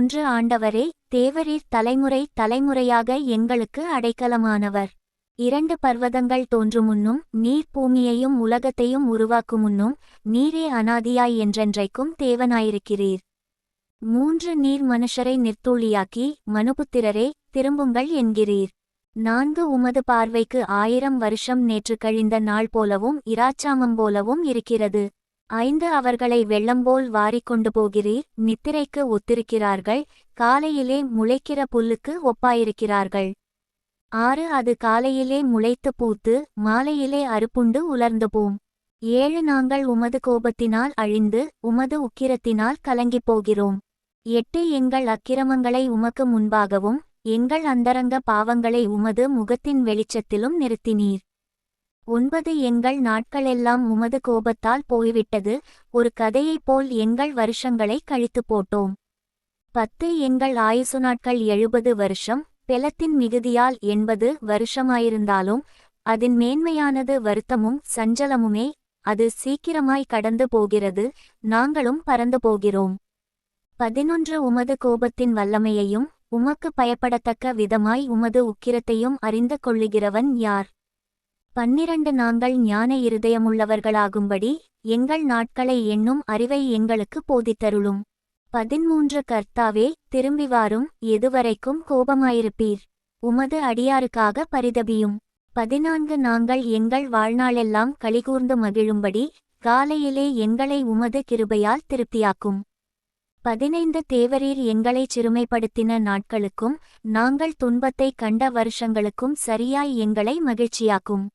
ஒன்று ஆண்டவரே தேவரீர் தலைமுறை தலைமுறையாக எங்களுக்கு அடைக்கலமானவர். இரண்டு பர்வதங்கள் தோன்றுமுன்னும் நீர் பூமியையும் உலகத்தையும் உருவாக்குமுன்னும் நீரே அனாதியாய் என்றென்றைக்கும் தேவனாயிருக்கிறீர். மூன்று நீர் மனுஷரை நிர்த்தூளியாக்கி மனுபுத்திரரே திரும்புங்கள் என்கிறீர். நான்கு உமது பார்வைக்கு ஆயிரம் வருஷம் நேற்று கழிந்த நாள் போலவும் இராச்சாமம் போலவும் இருக்கிறது. ஐந்து அவர்களை வெள்ளம்போல் வாரிக்கொண்டு போகிறீர் நித்திரைக்கு ஒத்திருக்கிறார்கள் காலையிலே முளைக்கிற புல்லுக்கு ஒப்பாயிருக்கிறார்கள். ஆறு அது காலையிலே முளைத்து பூத்து மாலையிலே அறுப்புண்டு உலர்ந்து போம் ஏழு நாங்கள் உமது கோபத்தினால் அழிந்து உமது உக்கிரத்தினால் கலங்கிப் போகிறோம். எட்டு எங்கள் அக்கிரமங்களை உமக்கு முன்பாகவும் எங்கள் அந்தரங்க பாவங்களை உமது முகத்தின் வெளிச்சத்திலும் நிறுத்தினீர். ஒன்பது எங்கள் நாட்களெல்லாம் உமது கோபத்தால் போய்விட்டது ஒரு கதையைப் போல் எங்கள் வருஷங்களை கழித்து போட்டோம். பத்து எங்கள் ஆயுசு நாட்கள் எழுபது வருஷம் பெலத்தின் மிகுதியால் எண்பது வருஷமாயிருந்தாலும் அதன் மேன்மையானது வருத்தமும் சஞ்சலமுமே அது சீக்கிரமாய் கடந்து போகிறது நாங்களும் பறந்து போகிறோம். பதினொன்று உமது கோபத்தின் வல்லமையையும் உமக்கு பயப்படத்தக்க விதமாய் உமது உக்கிரத்தையும் அறிந்து கொள்ளுகிறவன் யார்? பன்னிரண்டு நாங்கள் ஞான இருதயமுள்ளவர்களாகும்படி எங்கள் நாட்களை எண்ணும் அறிவை எங்களுக்கு போதித்தருளும். பதிமூன்று கர்த்தாவே திரும்பி வாரும் எதுவரைக்கும் கோபமாயிருப்பீர். உமது அடியாருக்காக பரிதபியும். பதினான்கு நாங்கள் எங்கள் வாழ்நாளெல்லாம் கலிகூர்ந்து மகிழும்படி காலையிலே எங்களை உமது கிருபையால் திருப்தியாக்கும். பதினைந்து தேவரீர் எங்களைச் சிறுமைப்படுத்தின நாட்களுக்கும் நாங்கள் துன்பத்தைக் கண்ட வருஷங்களுக்கும் சரியாய் எங்களை மகிழ்ச்சியாக்கும்.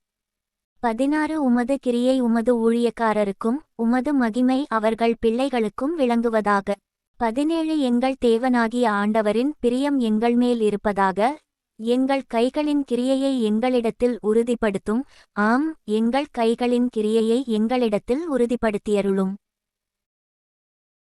பதினாறு உமது கிரியை உமது ஊழியக்காரருக்கும் உமது மகிமை அவர்கள் பிள்ளைகளுக்கும் விளங்குவதாக. பதினேழு எங்கள் தேவனாகிய ஆண்டவரின் பிரியம் எங்கள் மேல் இருப்பதாக எங்கள் கைகளின் கிரியையை எங்களிடத்தில் உறுதிப்படுத்தும் ஆம் எங்கள் கைகளின் கிரியையை எங்களிடத்தில் உறுதிப்படுத்தியருளும்.